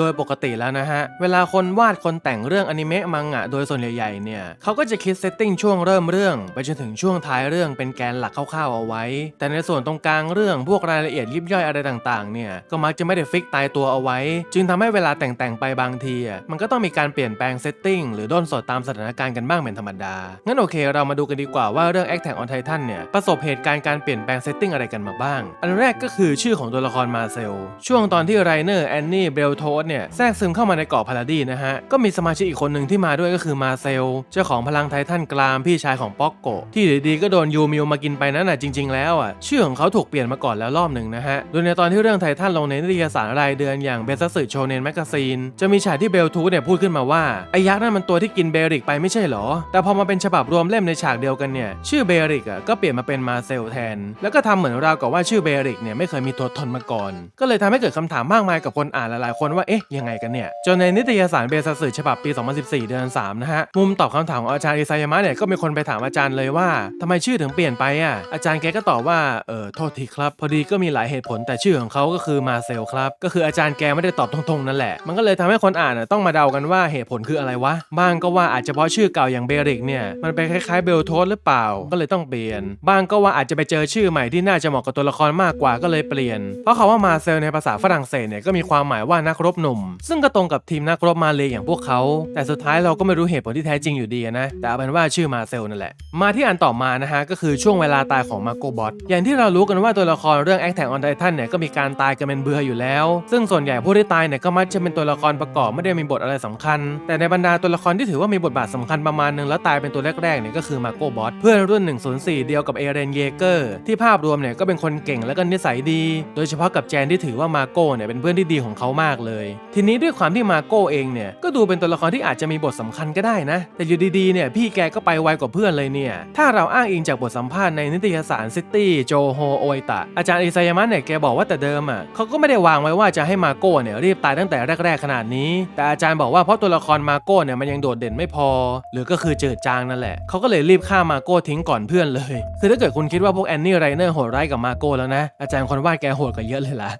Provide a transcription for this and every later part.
โดยปกติแล้วนะฮะ เวลาคนวาดคนแต่งเรื่องอนิเมะมังงะโดยส่วนใหญ่ๆเนี่ยเขาก็จะคิดเซตติ้งช่วงเริ่มเรื่อง ไปจนถึงช่วงท้ายเรื่องเป็นแกนหลักคร่าวๆเอาไว้ แต่ในส่วนตรงกลางเรื่องพวกรายละเอียดยิบย่อยอะไรต่างๆเนี่ยก็มักจะไม่ได้ฟิกตายตัวเอาไว้ จึงทำให้เวลาแต่งๆไปบางทีอะมันก็ต้องมีการเปลี่ยนแปลงเซตติ้งหรือด้นสดตามสถานการณ์กันบ้างเป็นธรรมดา งั้นโอเค เรามาดูกันดีกว่าว่าเรื่อง Attack on Titan เนี่ยประสบเหตุการณ์การเปลี่ยนแปลงเซตติ้งอะไรกันมาบ้าง อันแรกก็คือชื่อของตัวละครมาเซล ช่วงตอนที่ไรเนอร์แอนนี่เบลโทสเนี่ยแทรกซึมเข้ามาในเกาะพาราดีนะฮะ ก็มีสมาชิกอีกคนหนึ่งที่มาด้วยก็คือมาเซล เจ้าของพลังไททันกรามพี่ชายของป๊อกโกที่ดีๆก็โดนยูมิวมากินไปนั่นน่ะจริง ๆ แล้วอะชื่อของเขาถูกเปลี่ยนมาก่อนแล้วรอบหนึ่งนะฮะ โดยในตอนที่เรื่องไททันลงในนิตยสารรายเดือนอย่างเบสสึโชเนนแมกซีนจะมีฉากที่เบลทูเนี่ยพูดขึ้นมาว่าไอ้ยักษ์นั่นมันตัวที่กินเบริกไปไม่ใช่เหรอ แต่พอมาเป็นฉบับรวมเล่มในฉากเดียวกันเนี่ยชื่อเบริกอะก็เปลี่ยนมาเป็นมาเซลแทน แล้วก็ทำเหมือนราวกับว่าชื่อเบริกเนี่ยไม่เคยมีตัวตนมาก่อน ก็เลยทำให้เกิดคำถามมากมายกับคนอ่านหลายๆคนว่าเอ๊ะยังไงกันเนี่ย จนในนิตยสารเบสสึฉบับปี 2014 เดือน 3 นะฮะ มุมตอบคำถามของอาจารย์อิซายามะเนี่ยก็มีคนไปถามอาจารย์เลยว่าทำไมชื่อถึงเปลี่ยนไปอะ อาจารย์แกก็ตอบว่า เออโทษทีครับ พอดีก็มีหลายเหตุผลแต่ชื่อของเขาก็คือมาเซลครับ ก็คืออาจารย์แกไม่ได้ตอบตรงๆนั่นแหละ มันก็เลยทำให้คนอ่านต้องมาเดากันว่าเหตุผลคืออะไรวะ บ้างก็ว่าอาจจะเพราะชื่อเก่าอย่างเบริกเนี่ย มันเป็นคล้ายๆเบลโทสหรือเปล่า ก็เลยต้องเปลี่ยน บ้างก็ว่าอาจจะไปเจอชื่อใหม่ที่น่าจะเหมาะกับตัวละครมากกว่าก็เลยเปลี่ยน เพราะคำว่ามาเซลในภาษาฝรั่งเศสเนี่ยก็มีความหมายว่านักรบหนุ่ม ซึ่งก็ตรงกับทีมนักรบมาเลยอย่างพวกเขา แต่สุดท้ายเราก็ไม่รู้เหตุผลที่แท้จริงอยู่ดีนะ แต่เอาเป็นว่าชื่อมาเซลนั่นแหละ มาที่อันต่อมานะฮะก็คือช่วงเวลาตายของมาโกบอทอย่างที่เรารู้กันว่าตัวละครเรื่อง Attack on Titan เนี่ยก็มีการตายกันเป็นเบื่ออยู่แล้ว ซึ่งส่วนใหญ่ผู้ที่ตายเนี่ยก็มักจะเป็นตัวละครประกอบไม่ได้มีบทอะไรสำคัญ แต่ในบรรดาตัวละครที่ถือว่ามีบทบาทสำคัญประมาณหนึงแล้วตายเป็นตัวแรกๆเนี่ยก็คือมาโกบอทเพื่อนรุ่น 104 เดียวกับเอเรนเยเกอร์ที่ภาพรวมเนี่ยก็เป็นคนเก่งและก็นิสัยดี โดยเฉพาะกับแจนที่ถือว่ามาโกเนี่ยเป็นเพื่อนที่ดีของเขามากเลยทีนี้ด้วยความที่มาโก้เองเนี่ยก็ดูเป็นตัวละครที่อาจจะมีบทสำคัญก็ได้นะ แต่อยู่ดีๆเนี่ยพี่แกก็ไปไวกว่าเพื่อนเลยเนี่ยถ้าเราอ้างอิงจากบทสัมภาษณ์ในนิตยสารซิตี้โจโฮโอตะอาจารย์อิซายามะเนี่ยแกบอกว่าแต่เดิมอะเขาก็ไม่ได้วางไว้ว่าจะให้มาโก้เนี่ยรีบตายตั้งแต่แรก ๆขนาดนี้ แต่อาจารย์บอกว่าเพราะตัวละครมาโก้เนี่ยมันยังโดดเด่นไม่พอ หรือก็คือเจิดจางนั่นแหละเขาก็เลยรีบฆ่ามาโก้ทิ้งก่อนเพื่อนเลย คือถ้าเกิดคุณคิดว่าพวกแอนนี่ไรเนอร์โหดร้ายกับมาโก้แล้วนะอาจารย์คนวาดแกโหดกว่าเยอะเลยล่ะ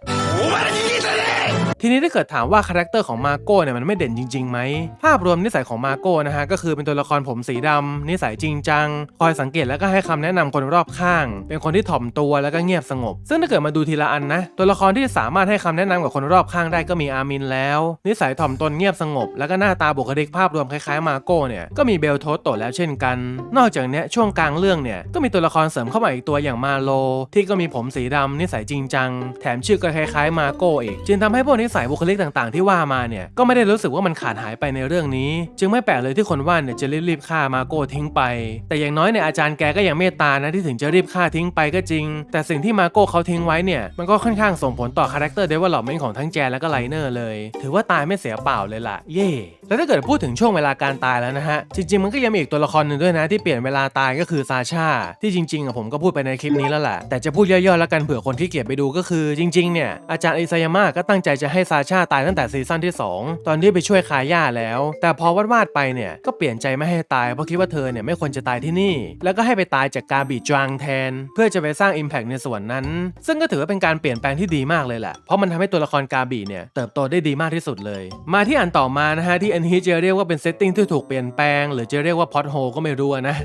ทีนี้ถ้าเกิดถามว่าคาแรคเตอร์ของมาโก้เนี่ยมันไม่เด่นจริงๆไหมภาพรวมนิสัยของมาโก้นะฮะก็คือเป็นตัวละครผมสีดำนิสัยจริงจัง คอยสังเกตแล้วก็ให้คำแนะนำคนรอบข้าง เป็นคนที่ถ่อมตัวแล้วก็เงียบสงบ ซึ่งถ้าเกิดมาดูทีละอันนะตัวละครที่สามารถให้คำแนะนำกับคนรอบข้างได้ก็มีอามินแล้ว นิสัยถ่อมตนเงียบสงบ แล้วก็หน้าตาบุคลิกภาพรวมคล้ายๆมาโก้เนี่ยก็มีเบลโทสโตแล้วเช่นกัน นอกจากนี้ช่วงกลางเรื่องเนี่ยก็มีตัวละครเสริมเข้ามาอีกตัวอย่างมาโล ที่ก็มีผมสีดำนิสัยจริงจัง แถมชื่อก็คล้ายๆมาโก้อีกจึงทำให้พวกนิสัยบุคลิกต่างๆ ที่ว่ามาเนี่ยก็ไม่ได้รู้สึกว่ามันขาดหายไปในเรื่องนี้ จึงไม่แปลกเลยที่คนว่าเนี่ยจะรีบๆฆ่ามาโก้ทิ้งไป แต่อย่างน้อยเนี่ยอาจารย์แกก็ยังเมตตานะที่ถึงจะรีบฆ่าทิ้งไปก็จริง แต่สิ่งที่มาโก้เขาทิ้งไว้เนี่ยมันก็ค่อนข้างส่งผลต่อคาแรคเตอร์เดเวลลอปเมนต์ของทั้งแจนและก็ไลเนอร์เลย ถือว่าตายไม่เสียเปล่าเลยล่ะ เย่แล้วถ้าเกิดพูดถึงช่วงเวลาการตายแล้วนะฮะจริงๆมันก็ยังมีอีกตัวละครหนึ่งด้วยนะที่เปลี่ยนเวลาตายก็คือซาชาที่จริงๆอะผมก็พูดไปในคลิปนี้แล้วแหละแต่จะพูดย่อๆแล้วกันเผื่อคนที่เกียจไปดูก็คือจริงๆเนี่ยอาจารย์อิซายามะก็ตั้งใจจะให้ซาชาตายตั้งแต่ซีซั่นที่ 2 ตอนที่ไปช่วยคาย่าแล้ว แต่พอวาดๆไปเนี่ยก็เปลี่ยนใจไม่ให้ตายเพราะคิดว่าเธอเนี่ยไม่ควรจะตายที่นี่ แล้วก็ให้ไปตายจากกาบีจางแทน เพื่อจะไปสร้าง Impact ในส่วนนั้น ซึ่งก็ถือว่าเป็นการเปลี่ยนแปลงที่ดีมากเลยแหละเพราะมันทำให้ตัวละครกาบีเนี่ยเติบโตได้ดีมากที่สุดเลย มาที่อันต่อมานะฮะที่อันนี้จะเรียกว่าเป็นเซตติ้งที่ถูกเปลี่ยนแปลง หรือจะเรียกว่าพอตโฮก็ไม่รู้นะ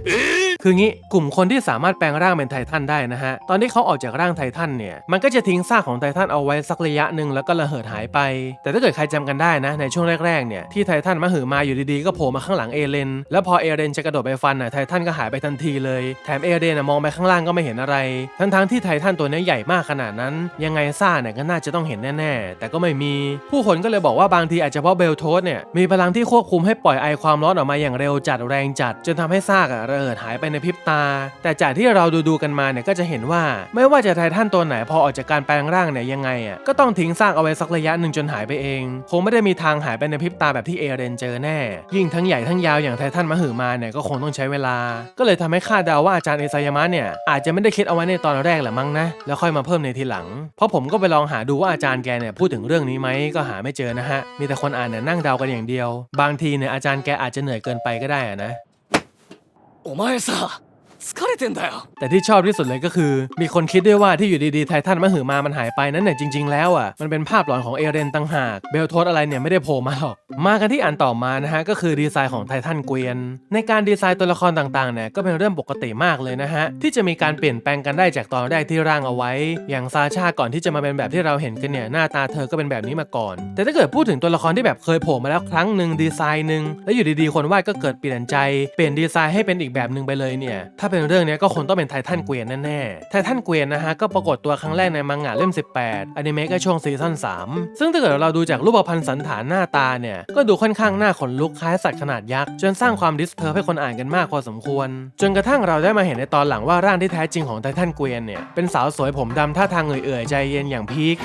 คืองี้กลุ่มคนที่สามารถแปลงร่างเป็นไททันได้นะฮะ ตอนที่เขาออกจากร่างไททันเนี่ย มันก็จะทิ้งซากของไททันเอาไว้สักระยะหนึ่งแล้วก็ระเหิดหายไป แต่ถ้าเกิดใครจำกันได้นะ ในช่วงแรกๆเนี่ยที่ไททันมาหือมาอยู่ดีๆก็โผล่มาข้างหลังเอเลน แล้วพอเอเลนจะกระโดดไปฟันน่ะไททันก็หายไปทันทีเลย แถมเอเลนมองไปข้างล่างก็ไม่เห็นอะไร ทั้งๆที่ไททันตัวนี้ใหญ่มากขนาดนั้น ยังไงซ่าเนี่ยก็น่าจะต้องเห็นแน่ๆ แต่ก็ไม่มี ผู้คนก็เลยบอกว่าบางทีอาจจะเพราะเบลโทสเนี่ยมีพลังที่ควบคุมให้ปล่อยไอความร้อนออกมาอย่างเร็วจัดแรงจัด จนทำให้ซากอะระเหิดหายไปในพริบตา แต่จากที่เราดูดูกันมาเนี่ยก็จะเห็นว่า ไม่ว่าจะไททันตัวไหนพอออกจากการแปลงร่างเนี่ยยังไงอะก็ต้องทิ้งซากเอาไว้สักระยะหนึ่งจนหายไปเอง คงไม่ได้มีทางหายไปในพริบตาแบบที่เอเรนเจอแน่ ยิ่งทั้งใหญ่ทั้งยาวอย่างไททันมหึมาเนี่ยก็คงต้องใช้เวลา ก็เลยทำให้คาดเดาว่าอาจารย์เอซายามะเนี่ยอาจจะไม่ได้คิดเอาไว้ในตอนแรกแหละมั้งนะแล้วค่อยมาเพิ่มในทีหลัง เพราะผมก็ไปลองหาดูว่าอาจารย์แกเนี่ยพูดถึงเรื่องนี้ไหมก็หาไม่เจอนะฮะมีแต่คนอ่านเนี่ยนั่งเดากันอย่างเดียว บางทีเนี่ยอาจารย์แกอาจจะเหนื่อยเกินไปก็ได้อะนะ お前さ。疲れてんだよ แต่ที่ชอบที่สุดเลยก็คือ มีคนคิดด้วยว่าที่อยู่ดีๆไททันมหือมามันหายไปนั้นเนี่ยจริง ๆ แล้วอ่ะมันเป็นภาพหลอนของเอเรนต่างหากเบลโทสอะไรเนี่ยไม่ได้โผล่มาหรอก มากันที่อันต่อมานะฮะก็คือดีไซน์ของไททันเกวียน ในการดีไซน์ตัวละครต่างๆเนี่ยก็เป็นเรื่องปกติมากเลยนะฮะที่จะมีการเปลี่ยนแปลงกันได้จากตอนแรกที่ร่างเอาไว้ อย่างซาชาก่อนที่จะมาเป็นแบบที่เราเห็นกันเนี่ยหน้าตาเธอก็เป็นแบบนี้มาก่อน แต่ถ้าเกิดพูดถึงตัวละครที่แบบเคยโผล่มาแล้วครั้งหนึ่งดีไซน์หนึ่งแล้วอยู่ดีๆคนวาดก็เกิดเปลี่ยนใจเปลี่ยนดีไซน์ให้เป็นอีกแบบหนึ่งไปเลยเนี่ยถ้าเ ป็นเรื่องนี้ก็คงต้องเป็นไททันเกวียนแน่ๆ ไททันเกวียนนะฮะก็ปรากฏตัวครั้งแรกในมังงะเล่ม 18อนิเมะก็ช่วงซีซั่น3 ซึ่งถ้าเกิดเราดูจากรูปพรรณสันฐานหน้าตาเนี่ย ก็ดูค่อนข้างน่าขนลุกคล้ายสัตว์ขนาดยักษ์ จนสร้างความดิสเทอร์ให้คนอ่านกันมากพอสมควร จนกระทั่งเราได้มาเห็นในตอนหลังว่าร่างที่แท้จริงของไททันเกวียนเนี่ยเป็นสาวสวยผมดำท่าทางเอื่อยๆใจเย็นอย่างพีค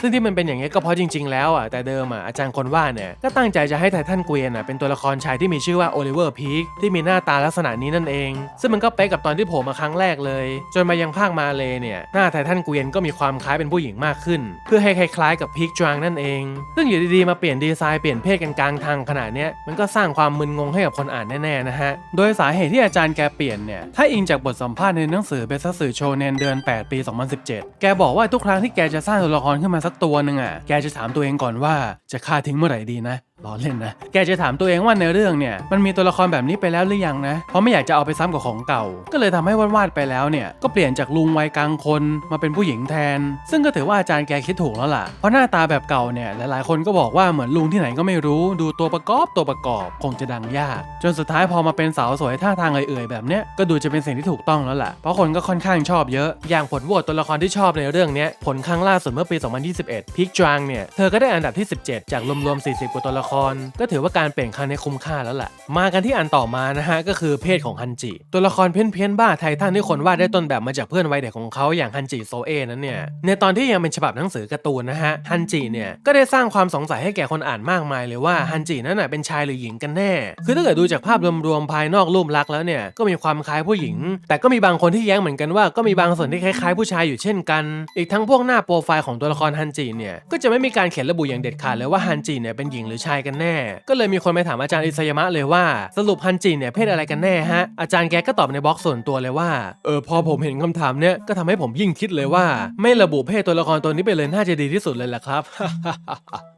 ซึ่งที่มันเป็นอย่างนี้ก็เพราะจริง ๆ แล้วอะแต่เดิมอะอาจารย์คนว่าเนี่ยก็ตั้งใจจะให้ไททันเกวียนอะเป็นตัวละครชายที่มีชื่อว่าโอลิเวอร์พีคที่มีหน้าตาลักษณะนี้นั่นเอง ซึ่งมันก็เป๊ะกับตอนที่โผล่มาครั้งแรกเลย จนมายังภาคมาเลยเนี่ยหน้าไททันเกวียนก็มีความคล้ายเป็นผู้หญิงมากขึ้น เพื่อให้คล้ายๆกับพีคจวางนั่นเอง ซึ่งอยู่ดีๆมาเปลี่ยนดีไซน์เปลี่ยนเพศกันกลางทางขนาดเนี้ยมันก็สร้างความมึนงงให้กับคนอ่านแน่ๆนะฮะโดยสาเหตุที่อาจารย์แกเปลี่ยนเนี่ยถ้าอิงจากบทสัมภาษณ์ในหนังสือเบสสื่อโชเนนเดือน 8 ปี 2017 แกบอกว่าทุกครั้งที่แกจะสร้างตัวละครขึ้นมาสักตัวหนึ่งอะแกจะถามตัวเองก่อนว่าจะฆ่าทิ้งเมื่อไหร่ดีนะ ล้อเล่นนะ แกจะถามตัวเองว่าในเรื่องเนี่ยมันมีตัวละครแบบนี้ไปแล้วหรือยังนะ เพราะไม่อยากจะเอาไปซ้ำกับของเก่า ก็เลยทำให้วาดๆไปแล้วเนี่ยก็เปลี่ยนจากลุงวัยกลางคนมาเป็นผู้หญิงแทน ซึ่งก็ถือว่าอาจารย์แกคิดถูกแล้วล่ะ เพราะหน้าตาแบบเก่าเนี่ยหลายๆคนก็บอกว่าเหมือนลุงที่ไหนก็ไม่รู้ ดูตัวประกอบตัวประกอบคงจะดังยาก จนสุดท้ายพอมาเป็นสาวสวยท่าทางเอื่อยๆแบบเนี้ยก็ดูจะเป็นสิ่งที่ถูกต้องแล้วล่ะ เพราะคนก็ค่อนข้างชอบเยอะ อย่างผลโหวตตัวละครที่ชอบในเรื่องเนี้ยผลครั้งล่าสุดเมื่อปี 2021 พิกจางเนี่ยเธอก็ได้อันดับที่ 17 จากรวมๆ40กว่าตัวละคร ก็ถือว่าการเปลี่ยนครั้งนี้คุ้มค่าแล้วแหละมากันที่อันต่อมานะฮะก็คือเพศของฮันจิ ตัวละครเพี้ยนๆบ้าไททันที่คนวาดได้ต้นแบบมาจากเพื่อนวัยเด็กของเขาอย่างฮันจิโซเอนั้นเนี่ยในตอนที่ยังเป็นฉบับหนังสือการ์ตูนนะฮะฮันจิเนี่ยก็ได้สร้างความสงสัยให้แก่คนอ่านมากมายเลยว่าฮันจินั้นน่ะเป็นชายหรือหญิงกันแน่ คือถ้าเกิดดูจากภาพรวมๆภายนอกรูปลักษณ์แล้วเนี่ยก็มีความคล้ายผู้หญิง แต่ก็มีบางคนที่แย้งเหมือนกันว่าก็มีบางส่วนที่คล้ายๆผู้ชายอยู่เช่นกัน อีกทั้งพวกหน้าโปรไฟล์ของตัวละครฮันจิเนี่ยก็จะไม่มีการเขียนระบุอย่างเด็ดขาดเลยว่าฮันจิเนี่ยเป็นหญิงหรือชายกันแน่ ก็เลยมีคนไปถามอาจารย์อิสยามะเลยว่าสรุปฮันจิเนี่ยเพศอะไรกันแน่ฮะอาจารย์แกก็ตอบในบล็อกส่วนตัวเลยว่าเออพอผมเห็นคำถามเนี่ยก็ทำให้ผมยิ่งคิดเลยว่า ไม่ระบุเพศตัวละครตัวนี้ไปเลยน่าจะดีที่สุดเลยแหละครับ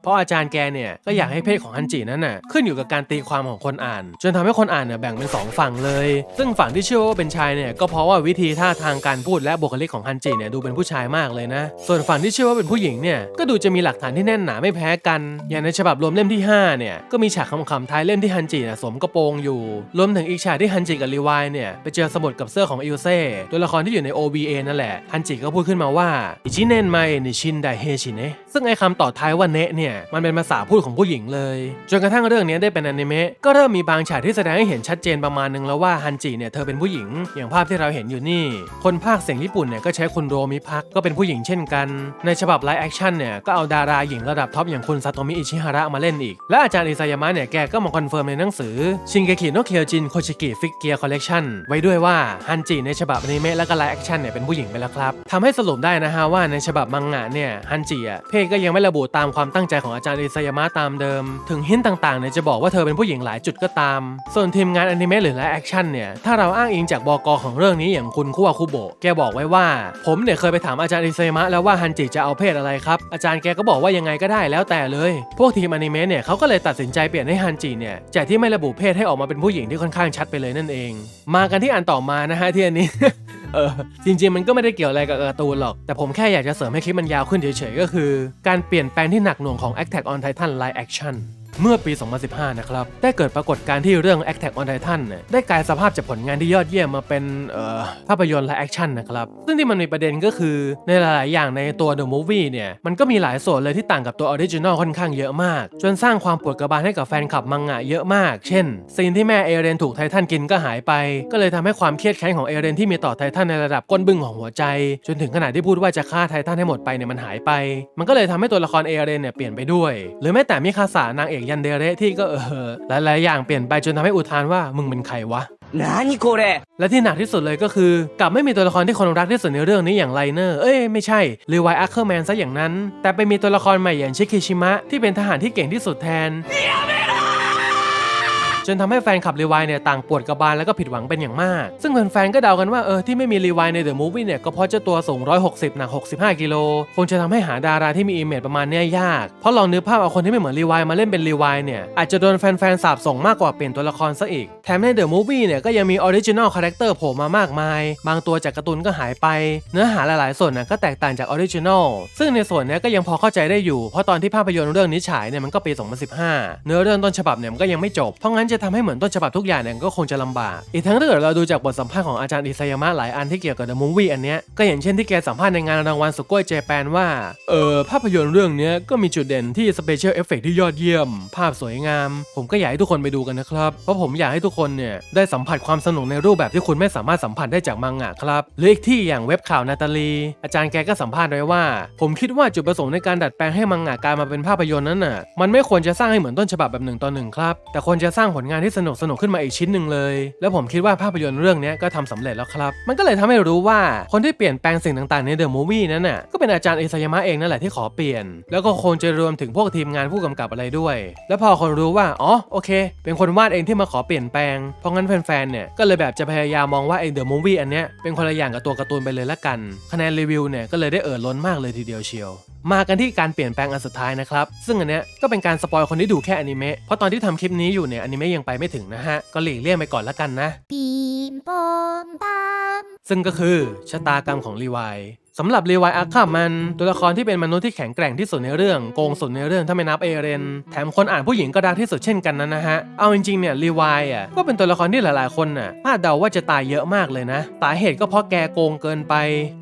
เพราะอาจารย์แกเนี่ยก็อยากให้เพศของฮันจินั้นน่ะขึ้นอยู่กับการตีความของคนอ่าน จนทำให้คนอ่านเนี่ยแบ่งเป็นสองฝั่งเลย ซึ่งฝั่งที่เชื่อว่าเป็นชายเนี่ยก็เพราะว่าวิธีท่าทางการพูดและบุคลิกของฮันจิเนี่ยดูเป็นผู้ชายมากเลยนะ ส่วนฝั่งที่เชื่อว่าเป็นผู้หญิงเนี่ยก็ดูจะมีหลักฐานที่แน่นหนาไม่แพ้กัน อย่างในฉบับรวมเล่มที่ห้าเนี่ย ก็มีฉากคำๆท้ายเล่มที่ฮันจิเนี่ยสวมกระโปรงอยู่ รวมถึงอีกฉากที่ฮันจิกับรีวายเนี่ย ไปเจอสมุดกับเสื้อของอิลเซ่ตัวละครที่อยู่ใน OVA นั่นแหละ ฮันจิก็พูดขึ้นมาว่าอิชิเนนไมนิชินไดเฮชิเนะซึ่งไอ้คำต่อท้ายว่าเนะเนี่ย มันเป็นภาษาพูดของผู้หญิงเลย จนกระทั่งเรื่องนี้ได้เป็นอนิเมะก็เริ่มมีบางฉากที่แสดงให้เห็นชัดเจนประมาณนึงแล้วว่าฮันจิเนี่ยเธอเป็นผู้หญิง อย่างภาพที่เราเห็นอยู่นี่ คนภาคเสียงญี่ปุ่นเนี่ยก็ใช้คุณโรมิพักก็เป็นผู้หญิงเช่นกัน ในฉบับไลฟ์แอคชั่นเนี่ยก็เอาดาราหญิงระดับท็อปอย่างคุณซาโตมิอิชิฮาระมาเล่นอีกและอาจารย์อิซายามะเนี่ยแกก็มาคอนเฟิร์มในหนังสือชินเกคิโนเคียวจินโคชิกิฟิกเกียร์คอลเลกชันไว้ด้วยว่าฮันจิในฉบับอนิเมะและก็ไลฟ์แอคชั่นเนี่ยเป็นผู้หญิงไปแล้วครับทำให้สรุปได้นะฮะว่าในฉบับมังงะเนี่ยฮันจิอะเพศก็ยังไม่ระบุตามความตั้งใจของอาจารย์อิซายามะตามเดิม ถึงหินต่างๆเนี่ยจะบอกว่าเธอเป็นผู้หญิงหลายจุดก็ตาม ส่วนทีมงานอนิเมะหรือไลฟ์แอคชั่นเนี่ยถ้าเราอ้างอิงจากบกของเรื่องนี้อย่างคุณคุวาคุโบะแกบอกไว้ว่า ผมเนี่ยเคยไปถามอาจารย์อิซายามะแล้วว่าฮันจิจะเอาเพศอะไรครับอาจารย์แกก็บอกว่ายังไงก็ได้แล้วแต่เลย พวกทีมอนิเมะเนี่ยเขาก็เลยตัดสินใจเปลี่ยนให้ฮันจิเนี่ยจากที่ไม่ระบุเพศให้ออกมาเป็นผู้หญิงที่ค่อนข้างชัดไปเลยนั่นเอง มากันที่อันต่อมานะฮะที่อันนี้เออจริงๆมันก็ไม่ได้เกี่ยวอะไรกับการ์ตูนหรอก แต่ผมแค่อยากจะเสริมให้คลิปมันยาวขึ้นเฉยๆก็คือ การเปลี่ยนแปลงที่หนักหน่วงของ Attack on Titan Live Action เมื่อปี 2015 นะครับ ได้เกิดปรากฏการณ์ที่เรื่อง Attack on Titan ได้กลายสภาพจากผลงานที่ยอดเยี่ยมมาเป็นภาพยนตร์และแอคชั่นนะครับ ซึ่งที่มันมีประเด็นก็คือในหลาย ๆ อย่างในตัว The Movie เนี่ย มันก็มีหลายส่วนเลยที่ต่างกับตัวออริจินอลค่อนข้างเยอะมาก จนสร้างความปวดกระบาลให้กับแฟนคลับมังงะเยอะมาก เช่น ซีนที่แม่เอเรนถูกไททันกินก็หายไป ก็เลยทำให้ความเครียดแค้นของเอเรนที่มีต่อไททันในระดับก้นบึ้งของหัวใจ จนถึงขนาดที่พูดว่าจะฆ่าไททันให้หมดไปเนี่ยมันหายไป มันก็เลยทำให้ตัวละครเอเรนเนี่ยเปลี่ยนไปด้วย หรือแม้แต่มิคาสานางเอกยันเดเรที่ก็เออหลายๆอย่างเปลี่ยนไปจนทำให้อุทานว่ามึงเป็นใครวะนานิโกเรและที่หนักที่สุดเลยก็คือกลับไม่มีตัวละครที่คนรักที่สุดในเรื่องนี้อย่างไลเนอร์ เอ้ยไม่ใช่รีวายอัคเคอร์แมนซะอย่างนั้น แต่ไปมีตัวละครใหม่อย่างชิคิชิมะที่เป็นทหารที่เก่งที่สุดแทน จนทำให้แฟนคลับรีวายเนี่ยต่างปวดกระบาลแล้วก็ผิดหวังเป็นอย่างมาก ซึ่งแฟนๆก็เดากันว่าเออที่ไม่มีรีวายในเดอะมูฟวี่เนี่ยก็เพราะเจ้าตัวสูง 160 หนัก 65 กิโลคงจะทำให้หาดาราที่มีอิมเมจประมาณนี้ยาก เพราะลองนึกภาพเอาคนที่ไม่เหมือนรีวายมาเล่นเป็นรีวายเนี่ยอาจจะโดนแฟนๆสาบส่งมากกว่าเปลี่ยนตัวละครซะอีก แถมในเดอะมูฟวี่เนี่ยก็ยังมีออริจินอลคาแรคเตอร์โผล่มามากมาย บางตัวจากการ์ตูนก็หายไป เนื้อหาหลายๆ ส่วนน่ะก็แตกต่างจากออริจินอลซึ่งในส่วนนี้ก็ยังพอเข้าใจได้อยู่ เพราะตอนที่ภาพยนตร์เรื่องนี้ฉายเนี่ยมันก็ปี 2015 เนื้อเรื่องต้นฉบับเนี่ยมันก็ยังไม่จบเพราะงั้นจะทำให้เหมือนต้นฉบับทุกอย่างเนี่ยก็คงจะลำบาก อีกทั้งถ้าเกิดเราดูจากบทสัมภาษณ์ของอาจารย์อิซายามะหลายอันที่เกี่ยวกับ The Movie อันเนี้ยก็อย่างเช่นที่แกสัมภาษณ์ในงานรางวัลสุโกยเจแปนว่าเออภาพยนตร์เรื่องเนี้ยก็มีจุดเด่นที่สเปเชียลเอฟเฟกที่ยอดเยี่ยม ภาพสวยงาม ผมก็อยากให้ทุกคนไปดูกันนะครับ เพราะผมอยากให้ทุกคนเนี่ยได้สัมผัสความสนุกในรูปแบบที่คุณไม่สามารถสัมผัสได้จากมังงะครับหรืออีกที่อย่างเว็บข่าวนาตาลี อาจารย์แกก็สัมภาษณ์ไว้ว่า ผมคิดว่าจุดประสงค์ในการดัดแปลงให้มังงะกลายมาเป็นภาพยนตร์นั้นน่ะมันไม่ควรจะสร้างให้เหมือนต้นฉบับแบบหนึ่งต่อหนึ่งครับแต่ควรจะสร้างผลงานที่สนุกสนุกขึ้นมาอีกชิ้นหนึ่งเลย แล้วผมคิดว่าภาพยนตร์เรื่องนี้ก็ทำสำเร็จแล้วครับ มันก็เลยทำให้รู้ว่าคนที่เปลี่ยนแปลงสิ่งต่างๆในเดอะมูฟวี่นั้นน่ะก็เป็นอาจารย์อิซายามะเองนั่นแหละที่ขอเปลี่ยน แล้วก็คงจะรวมถึงพวกทีมงานผู้กำกับอะไรด้วย แล้วพอคนรู้ว่าอ๋อโอเค เป็นคนวาดเองที่มาขอเปลี่ยนแปลงเพราะงั้นแฟนๆเนี่ยก็เลยแบบจะพยายามมองว่าไอเดอะมูฟวี่อันเนี้ยเป็นคนละอย่างกับตัวการ์ตูนไปเลยละกัน คะแนนรีวิวเนี่ยก็เลยได้เอ่อล้นมากเลยทีเดียวเชียว มากันที่การเปลี่ยนแปลงอันสุดท้ายนะครับ ซึ่งอันเนี้ยก็เป็นการสปอยคนที่ดูแค่อนิเมะเพราะตอนที่ทำคลิปนี้อยู่เนี่ยอนิเมะยังไปไม่ถึงนะฮะก็หลีกเลี่ยงไปก่อนละกันนะ ซึ่งก็คือชะตากรรมของลีวาย สำหรับรีวายอาร์คัมมันตัวละครที่เป็นมนุษย์ที่แข็งแกร่งที่สุดในเรื่องโกงสุดในเรื่องถ้าไม่นับเอเรน แถมคนอ่านผู้หญิงก็ดังที่สุดเช่นกันนะนะฮะ เอาจริงๆเนี่ยรีวายอะก็เป็นตัวละครที่หลายๆคนน่ะคาดเดาว่าจะตายเยอะมากเลยนะสาเหตุก็เพราะแกโกงเกินไป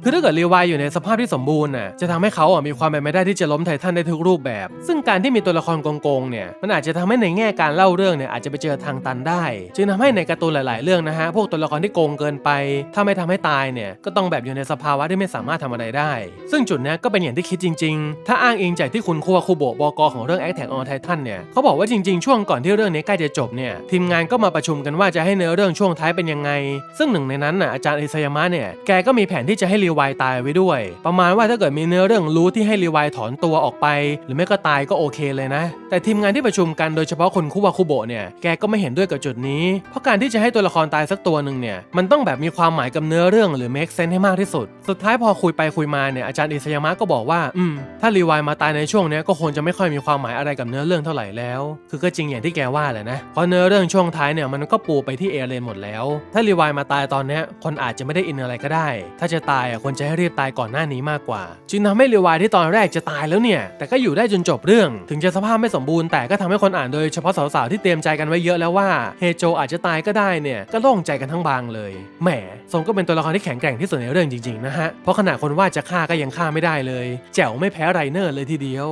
คือถ้าเกิดรีวายอยู่ในสภาพที่สมบูรณ์น่ะจะทำให้เขาอะมีความเป็นไปได้ที่จะล้มไททันได้ทุกรูปแบบ ซึ่งการที่มีตัวละครโกงๆเนี่ยมันอาจจะทำให้ในแง่การเล่าเรื่องเนี่ยอาจจะไปเจอทางตันได้ จึงทำให้ในการ์ตูนหลาย ๆ เรื่องนะฮะพวกตัวละครที่โกงเกินไป ถ้าไม่ทำให้ตายเนี่ยก็ต้องแบบอยู่ในสภาวะที่ไม่สามารถทำอะไรได้ ซึ่งจุดนี้ก็เป็นอย่างที่คิดจริง ๆ ถ้าอ้างอิงจากที่คุณคัวคูโบะบกของเรื่อง Attack on Titan เนี่ยเขาบอกว่าจริงๆ ช่วงก่อนที่เรื่องนี้ใกล้จะจบเนี่ยทีมงานก็มาประชุมกันว่าจะให้เนื้อเรื่องช่วงท้ายเป็นยังไง ซึ่งหนึ่งในนั้นน่ะอาจารย์อิซายามะเนี่ยแกก็มีแผนที่จะให้รีวายตายไว้ด้วย ประมาณว่าถ้าเกิดมีเนื้อเรื่องรู้ที่ให้รีวายถอนตัวออกไป หรือไม่ก็ตายก็โอเคเลยนะ แต่ทีมงานที่ประชุมกันโดยเฉพาะคุณคุวาคุโบเนี่ยแกก็ไม่เห็นด้วยกับจุดนี้ เพราะการที่จะให้ตัวละครตายสักตัวหนึ่งเนี่ยมันต้องแบบมีความหมายกับเนื้อเรื่องหรือ make sense ให้มากที่สุด สุดท้ายพอคุยไปคุยมาเนี่ยอาจารย์อิซายามะก็บอกว่า อืม ถ้ารีวายมาตายในช่วงนี้ก็คงจะไม่ค่อยมีความหมายอะไรกับเนื้อเรื่องเท่าไหร่แล้ว คือก็จริงอย่างที่แกว่าแหละนะเพราะเนื้อเรื่องช่วงท้ายเนี่ยมันก็ปูไปที่เอเลนหมดแล้ว ถ้ารีวายมาตายตอนนี้คนอาจจะไม่ได้อินอะไรก็ได้ ถ้าจะตายอะควรจะให้รีบตายก่อนหน้านี้มากกว่า จึงทำให้รีวายที่ตอนแรกจะตายแล้วเนี่ย แต่ก็อยู่ได้จนจบเรื่อง ถึงจะสภาพไม่สมบูรณ์แต่ก็ทำให้คนอ่านโดยเฉพาะสาวๆที่เตรียมใจกันไว้เยอะแล้วว่าเฮโจอาจจะตายก็ได้เนี่ยก็โล่งใจกันทั้งบางเลยแหมทรงก็เป็นตัวละครที่แข็งแกร่งที่สุดในเรื่องจริงๆนะฮะเพราะขนาดคนว่าจะฆ่าก็ยังฆ่าไม่ได้เลย แจ๋วไม่แพ้ไรเนอร์เลยทีเดียว